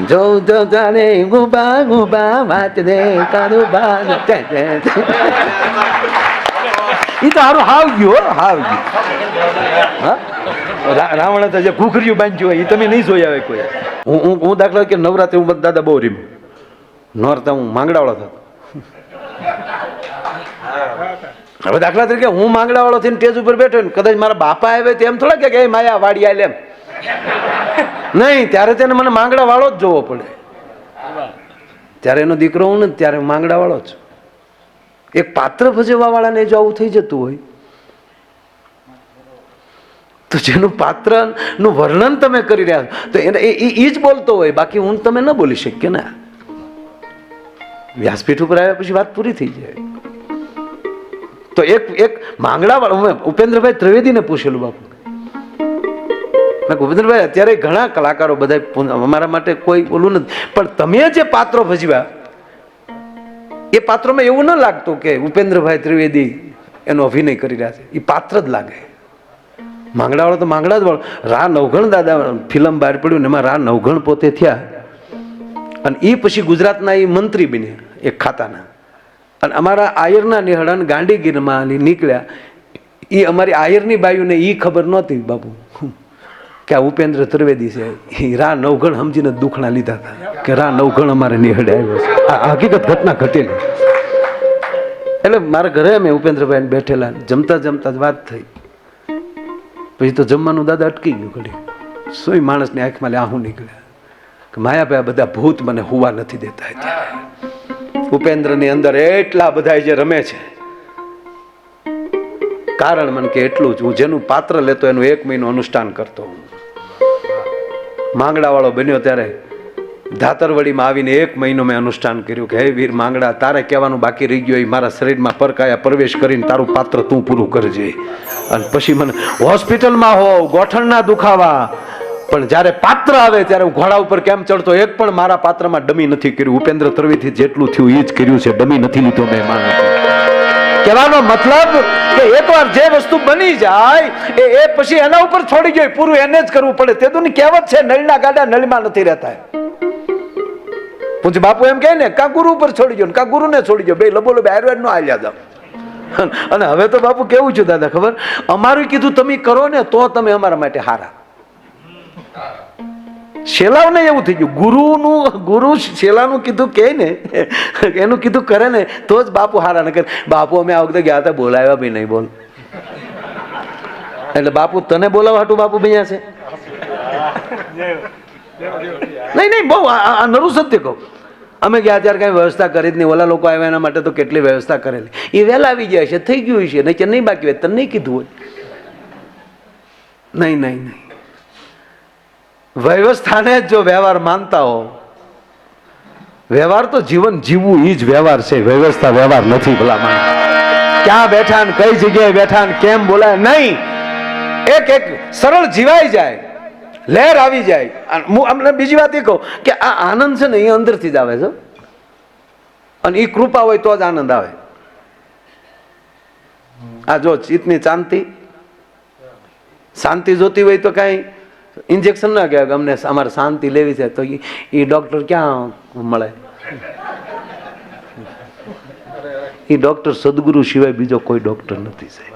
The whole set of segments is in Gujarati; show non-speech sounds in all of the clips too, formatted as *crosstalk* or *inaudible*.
જો જો જાણે ગુબા ગુબા વાત દે તારું બા એ તો હારું હાવ ગયું હાવ ગયું. હા? રા- તો જે ઘૂઘર્યું બાંધ્યું હોય એ તમે નહીં જોઈ આવે કોઈ. હું હું હું દાખલા કે નવરાત્રી હું દાદા બહુ રીમ. નોરતા હું માંગડાવાળો થતો. હવે દાખલા તરીકે હું માંગડાવાળો થઈને ટેજ ઉપર બેઠો ને, કદાચ મારા બાપા આવે તો એમ થોડા કે કે માયા વાડી આલે એમ. નહીં, ત્યારે તેને મને માંગડા વાળો જ જોવો પડે. ત્યારે એનો દીકરો હું ને ત્યારે માંગડા વાળો જ. એક પાત્ર ભજવવા વાળાને જો આવું થઈ જતું હોય, તો જેનું પાત્રનું વર્ણન તમે કરી રહ્યા તો એને એ જ બોલતો હોય, બાકી હું તમે ન બોલી શકીએ ને. વ્યાસપીઠ ઉપર આવ્યા પછી વાત પૂરી થઈ જાય. તો એક એક માંગડા વાળો ઉપેન્દ્રભાઈ ત્રિવેદીને પૂછેલું બાપુ કીધું, અત્યારે ઘણા કલાકારો બધા અમારા માટે કોઈ ઓલું નથી. પણ તમે જે પાત્રો ભજવ્યા એ પાત્રોમાં એવું ન લાગતું કે ઉપેન્દ્રભાઈ ત્રિવેદી એનો અભિનય કરી રહ્યા છે. એ પાત્ર જ લાગે. માંગડાવાળો તો માંગડા જ વાળો. રા નવઘણ દાદા ફિલ્મ બહાર પડ્યું ને એમાં રા નવઘણ પોતે થયા. અને એ પછી ગુજરાતના એ મંત્રી બન્યા એક ખાતાના. અને અમારા આયરના નિહળન ગાંડીગીરમાં નીકળ્યા. એ અમારી આયરની બાયુને એ ખબર નહોતી બાપુ. કે આ ઉપેન્દ્ર ત્રિવેદી છે એ રા નવઘણ સમજીને દુખણા લીધા હતા, કે રા નવઘણ અમારે નિહળે આવ્યો છે. આ હકીકત ઘટના ઘટેલી. એટલે મારા ઘરે અમે ઉપેન્દ્રભાઈ બેઠેલા, જમતા જમતા જ વાત થઈ. પછી તો જમવાનું દાદા અટકી ગયું ઘડી સોય માણસની આંખમાં લે આહું નીકળ્યા. કે માયાભાઈ બધા ભૂત મને હુવા નથી દેતા ઉપેન્દ્રની અંદર એટલા બધા જે રમે છે કારણ મને કે એટલું જ. હું જેનું પાત્ર લેતો એનું એક મહિનો અનુષ્ઠાન કરતો હું માંગડા વાળો બન્યો ત્યારે ધાતરવડીમાં આવીને એક મહિનો મેં અનુષ્ઠાન કર્યું કે, હે વીર માંગડા, તારે કહેવાનું બાકી રહી ગયું એ મારા શરીરમાં પરકાયા પ્રવેશ કરીને તારું પાત્ર તું પૂરું કરજે. અને પછી મને, હોસ્પિટલમાં હોવ, ગોઠણના દુખાવા. પણ જ્યારે પાત્ર આવે ત્યારે હું ઘોડા ઉપર કેમ ચડતો, એક પણ મારા પાત્રમાં ડમી નથી કર્યું. ઉપેન્દ્ર ત્રવીથી જેટલું થયું એ જ કર્યું છે, ડમી નથી લીધો મેં માણસ કહેવાનો મતલબ કે એકવાર જે વસ્તુ બની જાય, એ એ પછી એના ઉપર છોડી જાય પૂરું એને જ કરવું પડે. તે તો કહેવત છે, નળના ગાડા નળમાં નથી રહેતા પૂછ બાપુ એમ કહે ને, કા ગુરુ ઉપર છોડી ગયો કા ગુરુને છોડી ગયો? બે લબો લબે આયુર્વેદ નો આલ્યા જાવ *laughs* અને હવે તો બાપુ કેવું છું દાદા, ખબર? અમારું કીધું, તમે કરો ને, તો તમે અમારા માટે હારા. શેલાવને એવું થઈ ગયું. ગુરુનું, ગુરુ શેલાનું કીધું કે ને, એનું કીધું કરે ને, તો જ બાપુ હારા ન કરે બાપુ, અમે આ વખતે ગયા હતા, બોલાવ્યા બી નહીં, બોલ. એટલે બાપુ, તને બોલાવવા હાટું બાપુ ભૈયા છે? નહીં નહીં, બહુ, આ- નરું સત્ય કહું. અમે ગયા ત્યારે કાંઈ વ્યવસ્થા કરી જ નહીં. ઓલા લોકો આવ્યા એના માટે તો કેટલી વ્યવસ્થા કરેલી. એ વહેલા આવી ગયા છે, થઈ ગયું છે. નહીં કે નહીં બાકી હોય તને નહીં કીધું હોય. નહીં નહીં નહીં. વ્યવસ્થાને જ જો વ્યવહાર માનતા હો, વ્યવહાર તો જીવન જીવવું એ જ વ્યવહાર છે, વ્યવસ્થા વ્યવહાર નથી ભલા માણસ ક્યાં બેઠા ને કઈ જગ્યાએ બેઠા ને કેમ બોલાય? નહીં. એક એક સરળ જીવાઈ જાય, લહેર આવી જાય. હું અમને બીજી વાત એ કહું કે આ આનંદ છે ને એ અંદરથી જ આવે છે. અને એ કૃપા હોય તો જ આનંદ આવે. આ જો ચિત્તની શાંતિ શાંતિ જોતી હોય તો કાંઈ ઇન્જેક્શન ના કહેવાય અમને અમારે શાંતિ લેવી છે, તો એ ડૉક્ટર ક્યાં મળે? એ ડૉક્ટર સદગુરુ સિવાય બીજો કોઈ ડૉક્ટર નથી સાહેબ.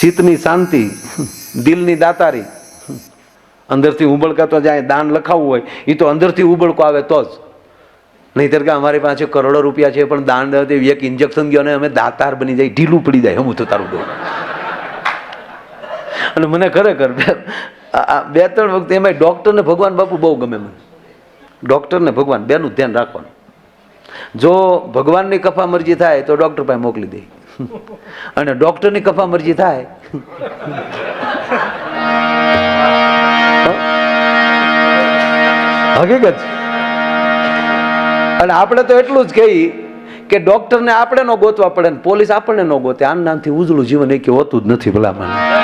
ચિત્તની શાંતિ, દિલની દાતારી. અંદરથી ઉબળકા તો જાય, દાન લખાવવું હોય એ તો અંદરથી ઉબળકો આવે તો જ. નહીતર કે અમારી પાસે કરોડો રૂપિયા છે, પણ દાન એક ઇન્જેક્શન ગયો ને અમે દાતાર બની જાય, ઢીલું પડી જાય હું તો તારું ડોક અને મને ખરેખર બે- ત્રણ વખત એમાં ડૉક્ટરને ભગવાન બાપુ બહુ ગમે મને. ડૉક્ટરને ભગવાન બેનું ધ્યાન રાખવાનું. જો ભગવાનની કફા મરજી થાય તો ડૉક્ટર પાસે મોકલી દે. અને ડૉક્ટરની કફા મરજી થાય હકીકત? અને આપણે તો એટલું જ કહી કે ડોક્ટરને આપણે ન ગોતવા પડે ને પોલીસ આપણને ન ગોતે. આના નામથી ઉજળું જીવન એ હોતું જ નથી ભલા મને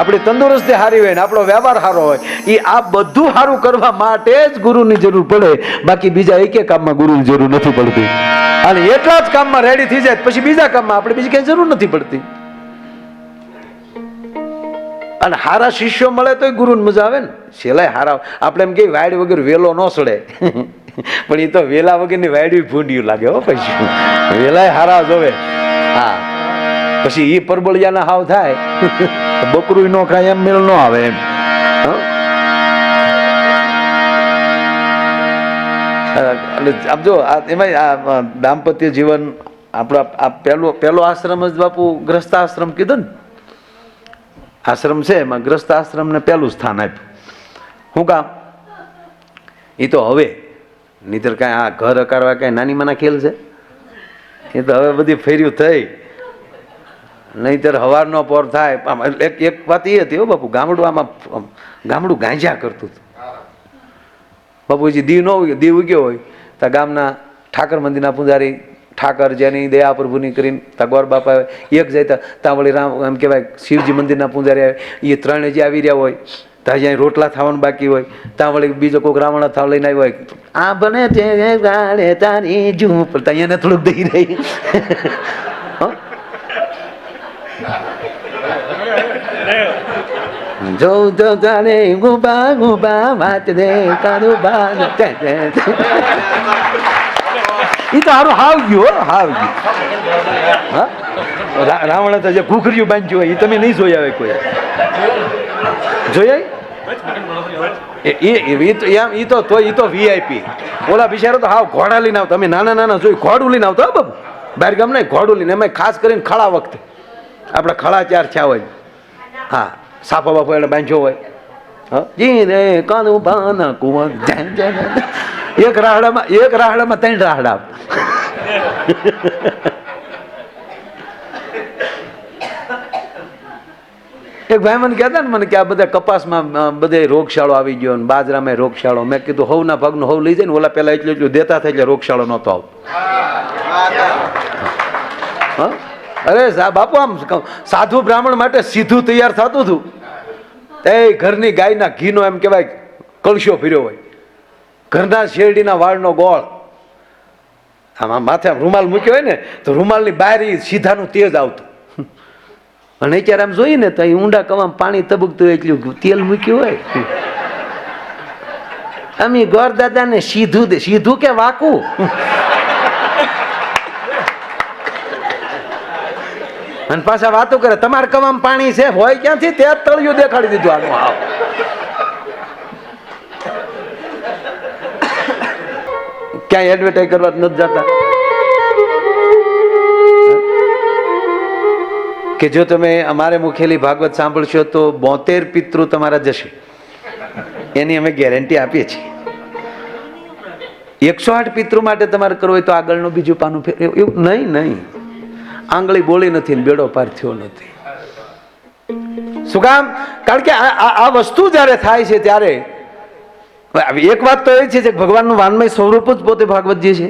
આપણી તંદુરસ્તી સારી હોય ને આપણો વ્યવહાર સારો હોય એ આ બધું સારું કરવા માટે જ ગુરુની જરૂર પડે. બાકી બીજા એકે કામમાં ગુરુની જરૂર નથી પડતી. અને એટલા જ કામમાં રેડી થઈ જાય પછી બીજા કામમાં આપણે બીજી કઈ જરૂર નથી પડતી. અને હારા શિષ્યો મળે તો ગુરુને મજા આવે ને. છેલ્લાય હારા આપણે એમ કે વાયડ વગર વેલો ન સડે. પણ એ તો વેલા વગરની વાડવી ભૂંડિયું લાગે હો પછી. વેલાય હારા જોવે હા. પછી એ પરબળિયાના હાવ થાય. બકરું નો ખાય એમ મેળ નો આવે એમ. હં? એટલે આપ જો એમાં દાંપત્ય જીવન આપણા, આ પહેલો પહેલો આશ્રમ જ બાપુ ગ્રસ્ત આશ્રમ કીધો ને? આશ્રમ છે એમાં ગ્રસ્ત આશ્રમને પહેલું સ્થાન આપ્યું. શું કામ? એ તો હવે. નહીતર કાંઈ આ ઘર અકારવા કાંઈ નાની માના ખેલ છે? એ તો હવે બધી ફેર્યું થઈ. નહીતર હવારનો પોર થાય. એક એક વાત એ હતી હો બાપુ, ગામડું આમાં ગામડું ગાંજા કરતું હતું. બાપુજી દીવ ન દીવ ઉગ્યો હોય, તો ગામના ઠાકર મંદિરના પૂજારી ઠાકર જેની દયા પ્રભુની કરીને તા ગોર બાપા એક જાય ત્યાં વળી રામ એમ કહેવાય, શિવજી મંદિરના પૂજારી આવે. એ ત્રણે જે આવી રહ્યા હોય. ત્યાં જ્યાં રોટલા થવાનું બાકી હોય. ત્યાં વળી બીજો કોઈક રાવણ થાવ લઈને આવ્યો હોય. આ બને તે ગાળે તારી ઝૂંપ ત્યાં થોડુંક દઈ રહી. હં? જો જો જાણે ગુબા ગુબા વાત દે કાનું બાન. તે તે તો હારું હાવ ગયું હાવ ગયું. હા? રાવણે તો જે ઘૂઘર્યું બાંધ્યું હોય એ તમે નહીં જોયા હોય કોઈ. જોયા એ, એ- એ તો તો ઈ તો વીઆઈપી ઓલા બિચારો તો હાવ ઘોડા લઈને આવતા. અમે નાના નાના જોઈ ઘોડું લઈને આવતા બાબુ. બહાર ગામ નહીં ઘોડું લઈને અમે ખાસ કરીને ખળા વખતે. આપણે ખળા ચાર થયા હોય. હા. સાફો બાફો એને બાંધ્યો હોય. હા? જી રે કાનું બાના કુંવર એક રાહડામાં એક રાહડામાં ત્રણ રાહડા. એક ભાઈ મને કહેતા ને મને કે આ બધા કપાસમાં બધે રોગશાળો આવી ગયો ને બાજરામાં રોગશાળો. મેં કીધું હવના ભાગનું હવ લઈ જાય ને ઓલા પહેલા એટલું એટલું દેતા થાય એટલે રોગશાળો નહોતો આવતો. હા? અરે સા- બાપુ, આમ સાધુ બ્રાહ્મણ માટે સીધું તૈયાર થતું હતું. એ ઘરની ગાયના ઘીનો એમ કહેવાય કળશો ફીર્યો હોય. ઘરના શેરડીના વાળનો ગોળ. આમાં માથે રૂમાલ મૂક્યો હોય ને, તો રૂમાલની બહાર સીધાનું તેજ આવતું. અને અત્યારે આમ જોઈએ ને, તો અહીં ઊંડા કવામાં પાણી તબકતું એટલું તેલ મૂક્યું હોય. આમ ગોર દાદાને સીધું સીધું કે વાકું? અને પાછા વાતો કરે, તમારે કવામાં પાણી છે, હોય ક્યાંથી? તે તળિયું દેખાડી દીધું આનું આવ ક્યાંય એડવર્ટાઈઝ કરવા નથી જતા. કે જો તમે અમારે મુખેલી ભાગવત સાંભળશો તો બોતેર પિતૃ તમારા જશે. એની અમે ગેરંટી આપીએ છીએ. એકસો આઠ પિતૃ માટે તમારે કરવું હોય તો આગળનું બીજું પાનું ફેર એવું નહીં નહીં. આંગળી બોલી નથી ને બેડો પાર થયો નથી. શું કામ? કારણ કે આ વસ્તુ જ્યારે થાય છે ત્યારે એક વાત તો એ છે કે ભગવાનનું વાનમય સ્વરૂપ જ પોતે ભાગવતજી છે.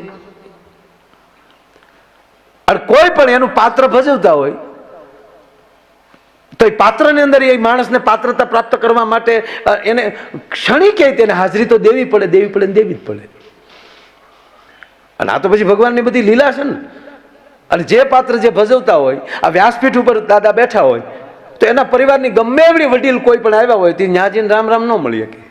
અને કોઈ પણ એનું પાત્ર ભજવતા હોય, તો એ પાત્રની અંદર એ માણસને પાત્રતા પ્રાપ્ત કરવા માટે એને ક્ષણિકે તેને હાજરી તો દેવી પડે દેવી પડે ને દેવી જ પડે. અને આ તો પછી ભગવાનની બધી લીલા છે ને. અને જે પાત્ર જે ભજવતા હોય, આ વ્યાસપીઠ ઉપર દાદા બેઠા હોય, તો એના પરિવારની ગમે એવડી વડીલ કોઈ પણ આવ્યા હોય, તે ન્યાજીને રામ રામ ન મળી શકે.